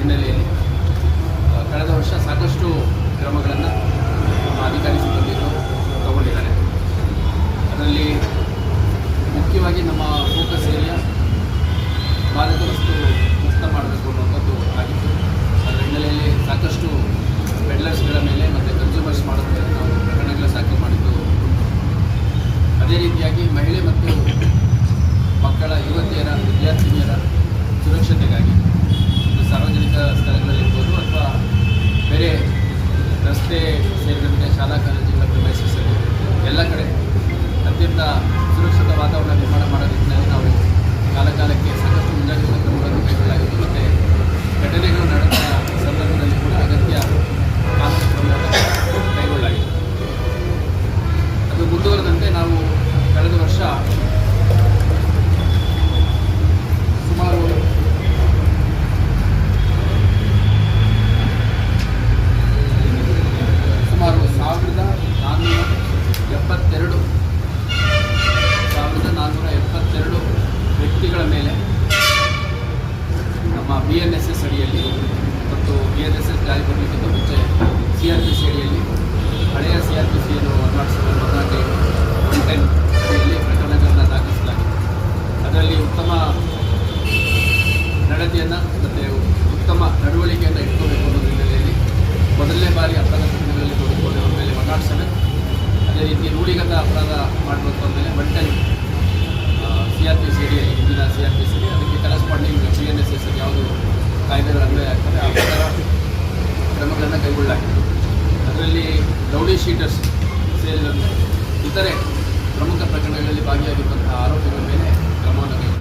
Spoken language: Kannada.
ಹಿನ್ನೆಲೆಯಲ್ಲಿ ಕಳೆದ ವರ್ಷ ಸಾಕಷ್ಟು ಕ್ರಮಗಳನ್ನು ಅಧಿಕಾರಿ ಸಿಬ್ಬಂದಿಗಳು ತಗೊಂಡಿದ್ದಾರೆ ಅದರಲ್ಲಿ ಮುಖ್ಯವಾಗಿ ನಮ್ಮ ಫೋಕಸ್ ಏರಿಯಾ ಮಾದಕ ವಸ್ತು ಮುಕ್ತ ಮಾಡಬೇಕು ಅನ್ನೋಂಥದ್ದು ಆಗಿತ್ತು. ಅದರ ಹಿನ್ನೆಲೆಯಲ್ಲಿ ಸಾಕಷ್ಟು ಪೆಡ್ಲರ್ಸ್ಗಳ ಮೇಲೆ ಮತ್ತು ಕನ್ಸ್ಯೂಮರ್ಸ್ ಮಾಡೋದ್ರ ನಾವು ಪ್ರಕರಣಗಳ ಸಾಕು ಮಾಡಿದ್ದು. ಅದೇ ರೀತಿಯಾಗಿ ಮಹಿಳೆ ಮುಂದುವರೆದಂತೆ ನಾವು ಕಳೆದ ವರ್ಷ ಸುಮಾರು ಸುಮಾರು ಸಾವಿರದ ನಾನ್ನೂರ ಎಪ್ಪತ್ತೆರಡು, ಸಾವಿರದ ನಾನ್ನೂರ ಎಪ್ಪತ್ತೆರಡು ವ್ಯಕ್ತಿಗಳ ಮೇಲೆ ನಮ್ಮ ಬಿ ಎನ್ ಎಸ್ ಎಸ್ ಅಡಿಯಲ್ಲಿ ಮತ್ತು ಬಿ ಎನ್ ಎಸ್ ಎಸ್ ಜಾರಿ ಮುಂಚೆ ಸಿ ಆರ್ ಪಿ ಸಿ ಅಡಿಯಲ್ಲಿ ಹಳೆಯ C R P ಸಿಯನ್ನು one nought seven one nought eight one ten ಅಡಿಯಲ್ಲಿ ಪ್ರಕರಣಗಳನ್ನು ದಾಖಲಿಸಲಾಗಿದೆ ಅದರಲ್ಲಿ ಉತ್ತಮ ನಡತೆಯನ್ನು ಮತ್ತು ಉತ್ತಮ ನಡವಳಿಕೆಯನ್ನು ಇಟ್ಕೋಬೇಕು ಅನ್ನೋ ಹಿನ್ನೆಲೆಯಲ್ಲಿ ಮೊದಲನೇ ಬಾರಿ ಅಪರಾಧ ಹಿನ್ನೆಲೆಯಲ್ಲಿ ತೊಡಗಿಕೊಂಡು ಅವರ ಮೇಲೆ ಒನ್ ಅದೇ ರೀತಿ ರೂಢಿಗತ ಅಪರಾಧ ಮಾಡಬೇಕು ಅಂದಮೇಲೆ ten C R P C D ಹಿಂದಿನ ಸಿ ಆರ್ ಪಿ ಸಿ ಅದಕ್ಕೆ corresponding C N S S ಯಾವುದು ಕಾಯ್ದೆಗಳು ಅನ್ವಯ ಆಗ್ತದೆ, ಆ ಪ್ರಕಾರ ಕ್ರಮಗಳನ್ನು ಕೈಗೊಳ್ಳಲಾಗಿದೆ. ಅದರಲ್ಲಿ ರೌಡಿ ಶೀಟರ್ಸ್ ಸೇರಿದಂತೆ ಇತರೆ ಪ್ರಮುಖ ಪ್ರಕರಣಗಳಲ್ಲಿ ಭಾಗಿಯಾಗಿ